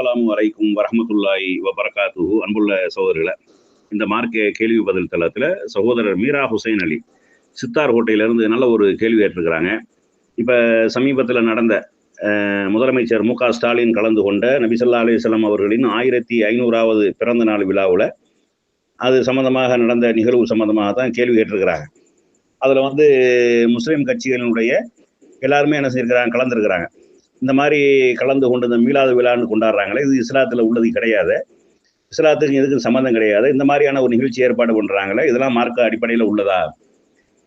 Alarm வரைக்கும் வரமத்துல்லாய் வபரகாத்து அன்புள்ள சகோதரர்களை இந்த மார்க்க கேள்வி பதில் தளத்தில் சகோதரர் மீரா ஹுசைன் அலி சித்தார் கோட்டையிலேருந்து நல்ல ஒரு கேள்வி கேட்டிருக்கிறாங்க. இப்போ சமீபத்தில் நடந்த முதலமைச்சர் மு க ஸ்டாலின் கலந்து கொண்ட நபிசல்லா அலிஸ்லாம் அவர்களின் ஆயிரத்தி ஐநூறாவது பிறந்த நாள் விழாவில் அது சம்பந்தமாக நடந்த நிகழ்வு சம்பந்தமாக தான் கேள்வி கேட்டிருக்கிறாங்க. அதில் வந்து முஸ்லீம் கட்சிகளினுடைய எல்லாருமே என்ன செஞ்சிருக்கிறாங்க கலந்துருக்கிறாங்க. இந்த மாதிரி கலந்து கொண்டு இந்த மீலாது விழான்னு கொண்டாடுறாங்களே இது இஸ்லாத்தில் உள்ளது கிடையாது. இஸ்லாத்துக்கு எதுக்கும் சம்மந்தம் கிடையாது. இந்த மாதிரியான ஒரு நிகழ்ச்சி ஏற்பாடு பண்ணுறாங்களே இதெல்லாம் மார்க்க அடிப்படையில் உள்ளதா?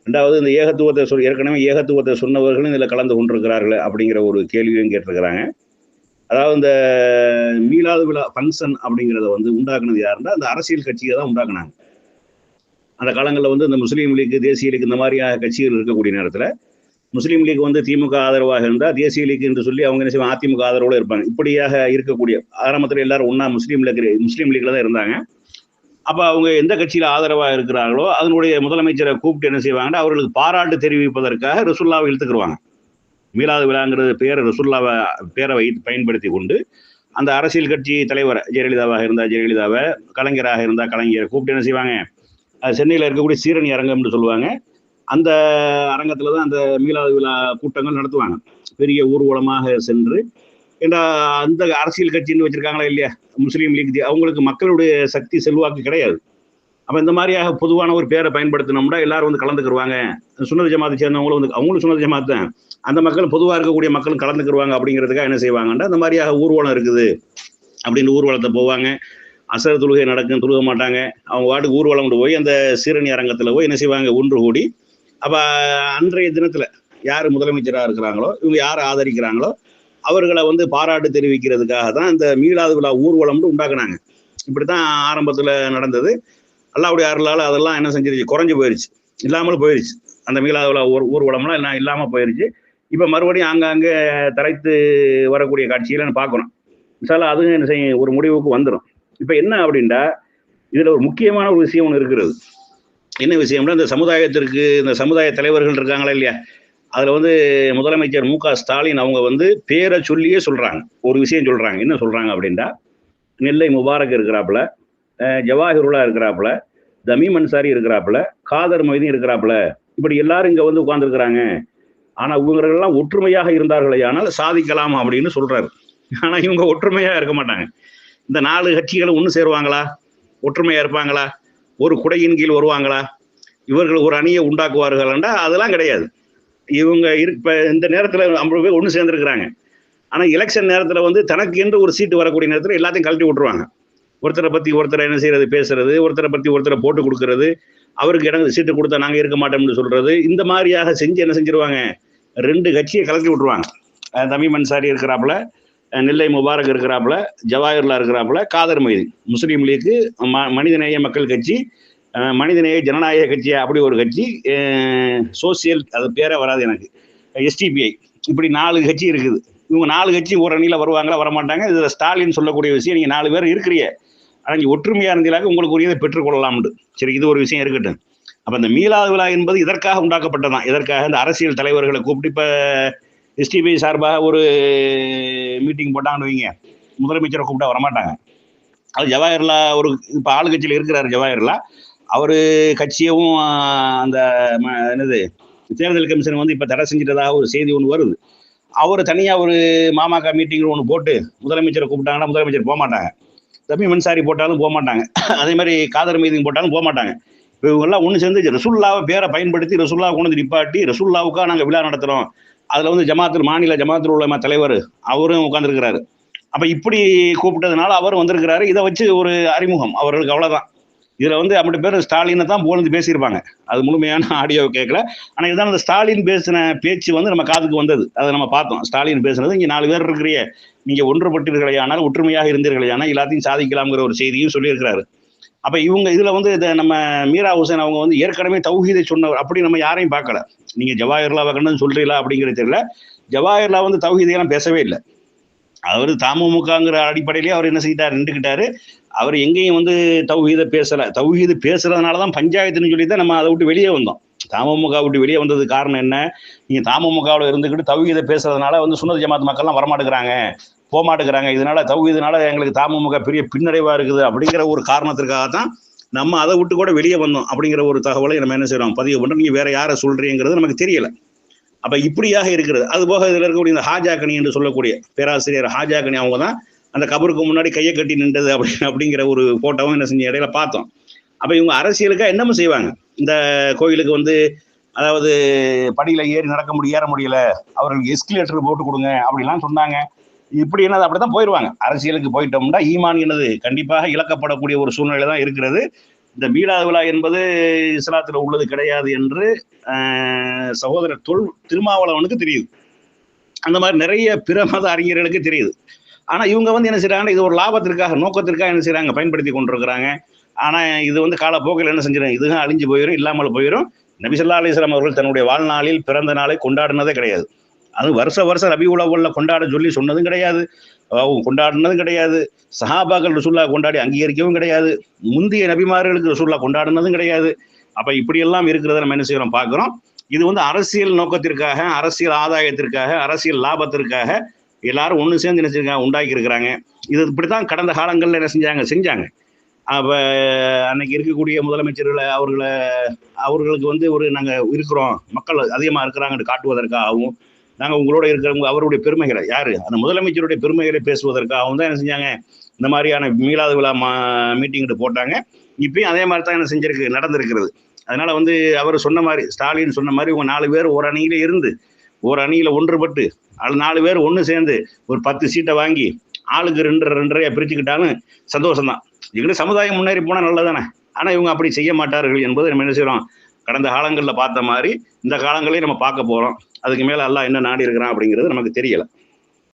ரெண்டாவது இந்த ஏகத்துவத்தை சொல் ஏற்கனவே ஏகத்துவத்தை சொன்னவர்களும் இதில் கலந்து கொண்டிருக்கிறார்கள் அப்படிங்கிற ஒரு கேள்வியும் கேட்டிருக்கிறாங்க. அதாவது இந்த மீலாது விழா ஃபங்க்ஷன் அப்படிங்கிறத வந்து உண்டாக்குனது யாருன்னா அந்த அரசியல் கட்சியை தான் உண்டாக்குனாங்க. அந்த காலங்களில் வந்து இந்த முஸ்லீம் லீக் தேசிய லீக் இந்த மாதிரியான கட்சிகள் இருக்கக்கூடிய நேரத்தில் முஸ்லீம் லீக் வந்து திமுக ஆதரவாக இருந்தால் தேசிய லீக் என்று சொல்லி அவங்க என்ன செய்வாங்க? அதிமுக ஆதரவோடு இருப்பாங்க. இப்படியாக இருக்கக்கூடிய ஆரம்பத்தில் எல்லாரும் ஒன்றா முஸ்லீம் லீக் முஸ்லீம் லீக்ல தான் இருந்தாங்க. அப்போ அவங்க எந்த கட்சியில் ஆதரவாக இருக்கிறார்களோ அதனுடைய முதலமைச்சரை கூப்பிட்டு என்ன செய்வாங்கன்னா அவர்களுக்கு பாராட்டு தெரிவிப்பதற்காக ரசுல்லாவை இழுத்துக்குருவாங்க மீலாது விழாங்கிறது பேரை ரசுல்லாவை பேரை வைத்து பயன்படுத்தி கொண்டு அந்த அரசியல் கட்சி தலைவர் ஜெயலலிதாவாக இருந்தால் ஜெயலலிதாவை கலைஞராக இருந்தால் கலைஞரை கூப்பிட்டு என்ன செய்வாங்க? சென்னையில் இருக்கக்கூடிய சீரணி அரங்கம்னு சொல்லுவாங்க. அந்த அரங்கத்தில் தான் அந்த மீலாது விழா கூட்டங்கள் நடத்துவாங்க. பெரிய ஊர்வலமாக சென்று ஏன்னா அந்த அரசியல் கட்சின்னு வச்சிருக்காங்களா இல்லையா? முஸ்லீம் லீக் அவங்களுக்கு மக்களுடைய சக்தி செல்வாக்கு கிடையாது. அப்போ இந்த மாதிரியாக பொதுவான ஒரு பேரை பயன்படுத்தினோம்னா எல்லாரும் வந்து கலந்துக்கிருவாங்க. சுனது ஜமாத்தை சேர்ந்தவங்களும் வந்து அவங்களும் சுனது ஜமாத் தான். அந்த மக்கள் பொதுவாக இருக்கக்கூடிய மக்களும் கலந்துக்கிருவாங்க அப்படிங்கிறதுக்காக என்ன செய்வாங்கன்னா இந்த மாதிரியாக ஊர்வலம் இருக்குது அப்படின்னு ஊர்வலத்தை போவாங்க. அசர தொழுகை நடக்கும் தொழுக மாட்டாங்க. அவங்க வாட்டுக்கு ஊர்வலம் கொண்டு போய் அந்த சீரணி அரங்கத்தில் போய் என்ன செய்வாங்க? ஒன்று கூடி அப்போ அன்றைய தினத்தில் யார் முதலமைச்சராக இருக்கிறாங்களோ இவங்க யார் ஆதரிக்கிறாங்களோ அவர்களை வந்து பாராட்டு தெரிவிக்கிறதுக்காக தான் இந்த மீளாது விழா ஊர்வலம்னு உண்டாக்குனாங்க. இப்படி தான் ஆரம்பத்தில் நடந்தது. அல்லாவுடைய அருளால் அதெல்லாம் என்ன செஞ்சிருச்சு? குறைஞ்சி போயிருச்சு. இல்லாமல் போயிருச்சு. அந்த மீளாது விழா ஊர் ஊர்வலம்லாம் எல்லாம் இல்லாமல் போயிருச்சு. இப்போ மறுபடியும் ஆங்காங்கே தலைத்து வரக்கூடிய காட்சிகளை பார்க்கணும். மிசால அதுவும் என்ன செய்யும்? ஒரு முடிவுக்கு வந்துடும் இப்போ என்ன அப்படின்டா இதில் ஒரு முக்கியமான ஒரு விஷயம் ஒன்று இருக்கிறது. என்ன விஷயம்னா இந்த சமுதாயத்திற்கு இந்த சமுதாய தலைவர்கள் இருக்காங்களா இல்லையா? அதில் வந்து முதலமைச்சர் மு க ஸ்டாலின் அவங்க வந்து பேரை சொல்லியே சொல்கிறாங்க ஒரு விஷயம் சொல்கிறாங்க என்ன சொல்கிறாங்க அப்படின்னா நெல்லை முபாரக் இருக்கிறாப்புல ஜவாஹிருல்லா இருக்கிறாப்புல தமீம் அன்சாரி இருக்கிறாப்புல காதர் மொய்தீன் இருக்கிறாப்புல. இப்படி எல்லாரும் இங்கே வந்து உட்காந்துருக்குறாங்க ஆனால் இவங்களெல்லாம் ஒற்றுமையாக இருந்தார்களே ஆனால் சாதிக்கலாம் அப்படின்னு சொல்கிறாரு ஆனால் இவங்க ஒற்றுமையாக இருக்க மாட்டாங்க. இந்த நாலு கட்சிகளும் ஒன்று சேருவாங்களா? ஒற்றுமையாக இருப்பாங்களா? ஒரு குடையின் கீழ் வருவாங்களா? இவர்கள் ஒரு அணியை உண்டாக்குவார்கள்டா அதெல்லாம் கிடையாது. இவங்க இரு இப்போ இந்த நேரத்தில் ஐம்பது பேர் ஒன்று சேர்ந்துருக்குறாங்க. ஆனால் எலெக்ஷன் நேரத்தில் வந்து தனக்கு என்று ஒரு சீட்டு வரக்கூடிய நேரத்தில் எல்லாத்தையும் கழட்டி விட்டுருவாங்க. ஒருத்தரை பற்றி ஒருத்தரை என்ன செய்யறது பேசுறது ஒருத்தரை பற்றி ஒருத்தரை போட்டு கொடுக்கறது அவருக்கு இடம் சீட்டு கொடுத்தா நாங்கள் இருக்க மாட்டோம்னு சொல்றது இந்த மாதிரியாக செஞ்சு என்ன செஞ்சிருவாங்க? ரெண்டு கட்சியை கலக்கி விட்டுருவாங்க. தமிழ் மன்சாரி இருக்கிறாப்புல. நெல்லை முபாரக் இருக்கிறாப்புல ஜவாஹர்லா இருக்கிறாப்புல காதர் மைதி முஸ்லீம் லீக்கு ம மனிதநேய மக்கள் கட்சி மனிதநேய ஜனநாயக கட்சி அப்படி ஒரு கட்சி சோசியல் அது பேரே வராது எனக்கு. எஸ்டிபிஐ இப்படி நாலு கட்சி இருக்குது. இவங்க நாலு கட்சி ஒரு அணியில் வருவாங்களா வரமாட்டாங்க? இதில் ஸ்டாலின் சொல்லக்கூடிய விஷயம் நீங்கள் நாலு பேர் இருக்கிறீங்க. ஆனால் நீங்கள் ஒற்றுமையாக இருந்தீங்களாக உங்களுக்கு உரியதை பெற்றுக்கொள்ளலாம்னு சரி இது ஒரு விஷயம் இருக்கட்டும். அப்போ இந்த மீளாது விழா என்பது இதற்காக உண்டாக்கப்பட்டதான் இதற்காக இந்த அரசியல் தலைவர்களை கூப்பிட்டு இப்போ எஸ்டிபிஐ சார்பாக ஒரு மீட்டிங் போட்டாங்கன்னு வைங்க. முதலமைச்சரை கூப்பிட்டா வரமாட்டாங்க. அது ஜவாஹர்லா ஒரு இப்போ ஆளுங்கட்சியில் இருக்கிறாரு ஜவாஹர்லா. அவர் கட்சியவும் அந்த ம- என்னது தேர்தல் கமிஷன் வந்து இப்போ தடை செஞ்சிட்டதாக ஒரு செய்தி ஒன்று வருது. அவர் தனியாக ஒரு மாமாக்கா மீட்டிங் ஒன்று போட்டு முதலமைச்சரை கூப்பிட்டாங்கன்னா முதலமைச்சர் போக மாட்டாங்க தம்பி மின்சாரி போட்டாலும் போக மாட்டாங்க அதே மாதிரி காதர் மீதிங் போட்டாலும் போக மாட்டாங்க இப்போ இவங்கெல்லாம் ஒன்று சேர்ந்து ரசுல்லாவை பேரை பயன்படுத்தி ரசுல்லாவை கொண்டு வந்து நிப்பாட்டி ரசுல்லாவுக்காக நாங்கள் விழா நடத்துகிறோம் அதில் வந்து ஜமாத்தில் மாநில ஜமாத்தில் உள்ள தலைவர் அவரும் உட்காந்துருக்கிறாரு அப்போ இப்படி கூப்பிட்டதுனால அவர் வந்திருக்கிறாரு. இதை வச்சு ஒரு அறிமுகம். அவர்களுக்கு அவ்வளோதான் இதில் வந்து அப்படி பேர் ஸ்டாலினை தான் போலந்து பேசியிருப்பாங்க. அது முழுமையான ஆடியோ கேட்கல ஆனால் இதுதான் அந்த ஸ்டாலின் பேசின பேச்சு வந்து நம்ம காதுக்கு வந்தது. அதை நம்ம பார்த்தோம். ஸ்டாலின் பேசுனது இங்கே நாலு பேர் இருக்கிறிய நீங்கள் ஒன்றுபட்டீர்களே ஒற்றுமையாக இருந்தீர்களையானால் எல்லாத்தையும் சாதிக்கலாம்ங்கிற ஒரு செய்தியும் சொல்லியிருக்கிறாரு. அப்போ இவங்க இதில் வந்து இதை நம்ம மீரா ஹுசேன் அவங்க வந்து ஏற்கனவே தௌஹீதை சொன்னவர் அப்படி நம்ம யாரையும் பார்க்கல. நீங்கள் ஜவாஹர்லா கண்டு சொல்றீங்களா அப்படிங்கிறது தெரியல. ஜவாஹர்லா வந்து தௌஹீதையெல்லாம் பேசவே இல்லை. அவர் தமுமுகங்கிற அடிப்படையிலேயே அவர் என்ன செய்தார் நின்றுக்கிட்டாரு. அவர் எங்கேயும் வந்து தௌஹீதை பேசல. தௌஹீது பேசுறதுனால தான் பஞ்சாயத்துன்னு சொல்லி தான் நம்ம அதை விட்டு வெளியே வந்தோம். தமுமுக விட்டு வெளியே வந்தது காரணம் என்ன? நீங்க தமுமுகவில் இருந்துக்கிட்டு தௌஹீதை பேசுறதுனால வந்து சுன்னத் ஜமாத் மக்கள்லாம் வரமாட்டேங்கிறாங்க. போகமாட்டேங்கிறாங்க இதனால தவு இதனால எங்களுக்கு தாமமுக பெரிய பின்னடைவாக இருக்குது அப்படிங்கிற ஒரு காரணத்திற்காக தான் நம்ம அதை விட்டு கூட வெளியே வந்தோம் அப்படிங்கிற ஒரு தகவலை நம்ம என்ன செய்கிறோம் பதிவு பண்ணுறோம் நீங்கள் வேற யாரை சொல்கிறீங்கிறது நமக்கு தெரியலை. அப்போ இப்படியாக இருக்கிறது. அது போக இதில் இருக்கக்கூடிய இந்த ஹாஜாக்கணி என்று சொல்லக்கூடிய பேராசிரியர் ஹாஜாக்கணி அவங்க தான் அந்த கபருக்கு முன்னாடி கையை கட்டி நின்றது அப்படி அப்படிங்கிற ஒரு ஃபோட்டோவும் என்ன செஞ்ச இடையில பார்த்தோம். அப்போ இவங்க அரசியலுக்காக என்னமோ செய்வாங்க. இந்த கோயிலுக்கு வந்து அதாவது படியில் ஏறி நடக்க முடிய ஏற முடியல. அவர்களுக்கு எஸ்கிலேட்டர் போட்டு கொடுங்க அப்படிலாம் சொன்னாங்க. இப்படி என்னது? அப்படிதான் போயிடுவாங்க அரசியலுக்கு போயிட்டோம்னா ஈமான் என்னது? கண்டிப்பாக இழக்கப்படக்கூடிய ஒரு சூழ்நிலை தான் இருக்கிறது. இந்த மீலாது விழா என்பது இஸ்லாத்தில் உள்ளது கிடையாது என்று சகோதரர் தொல் திருமாவளவனுக்கு தெரியுது. அந்த மாதிரி நிறைய பிற மத அறிஞர்களுக்கு தெரியுது. ஆனால் இவங்க வந்து என்ன செய்கிறாங்க இது ஒரு லாபத்திற்காக நோக்கத்திற்காக என்ன செய்கிறாங்க பயன்படுத்தி கொண்டிருக்கிறாங்க. ஆனால் இது வந்து காலப்போக்கில் என்ன செஞ்சிடும் இதுதான் அழிஞ்சு போயிடும் இல்லாமல் போயிடும் நபிசல்லா அலிஸ்லாம் அவர்கள் தன்னுடைய வாழ்நாளில் பிறந்த நாளை கொண்டாடினதே கிடையாது. அது வருஷ வருஷம் ரபி உலகுல கொண்டாட சொல்லி சொன்னதும் கிடையாது. அவங்க கொண்டாடினதும் கிடையாது. சஹாபாக்கள் ரசூல்லா கொண்டாடி அங்கீகரிக்கவும் கிடையாது. முந்தைய நபிமார்களுக்கு ரசூல்லா கொண்டாடினதும் கிடையாது. அப்போ இப்படியெல்லாம் இருக்கிறத நம்ம என்ன செய்யறோம்? பார்க்குறோம். இது வந்து அரசியல் நோக்கத்திற்காக அரசியல் ஆதாயத்திற்காக அரசியல் லாபத்திற்காக எல்லாரும் ஒன்று சேர்ந்து என்ன செஞ்சாங்க உண்டாக்கி இருக்கிறாங்க இது இப்படித்தான் கடந்த காலங்களில் என்ன செஞ்சாங்க? செஞ்சாங்க. அப்போ அன்னைக்கு இருக்கக்கூடிய முதலமைச்சர்களை அவர்களை அவர்களுக்கு வந்து ஒரு நாங்கள் இருக்கிறோம். மக்கள் அதிகமாக இருக்கிறாங்கன்னு காட்டுவதற்காகவும் நாங்கள் உங்களோட இருக்கிறவங்க அவருடைய பெருமைகளை யாரு? அந்த முதலமைச்சருடைய பெருமைகளை பேசுவதற்காகவும் தான் என்ன செஞ்சாங்க? இந்த மாதிரியான மீளாத விழா மா மீட்டிங்கிட்டு போட்டாங்க. இப்பயும் அதே மாதிரி தான் என்ன செஞ்சிருக்கு நடந்திருக்கிறது. அதனால வந்து அவர் சொன்ன மாதிரி ஸ்டாலின் சொன்ன மாதிரி உங்க நாலு பேர் ஒரு அணியில இருந்து ஒரு அணியில ஒன்றுபட்டு அது நாலு பேர் ஒன்று சேர்ந்து ஒரு பத்து சீட்டை வாங்கி ஆளுக்கு ரெண்டு ரெண்டரையா பிரிச்சுக்கிட்டாலும் சந்தோஷம்தான். எங்களுக்கு சமுதாயம் முன்னேறி போனால் நல்லதானே ஆனால் இவங்க அப்படி செய்ய மாட்டார்கள் என்பது நம்ம என்ன செய்கிறோம் கடந்த காலங்களில் பார்த்த மாதிரி இந்த காலங்களையும் நம்ம பார்க்க போகிறோம் அதுக்கு மேலே எல்லாம் என்ன நாடி இருக்கிறான் அப்படிங்கிறது நமக்கு தெரியலை.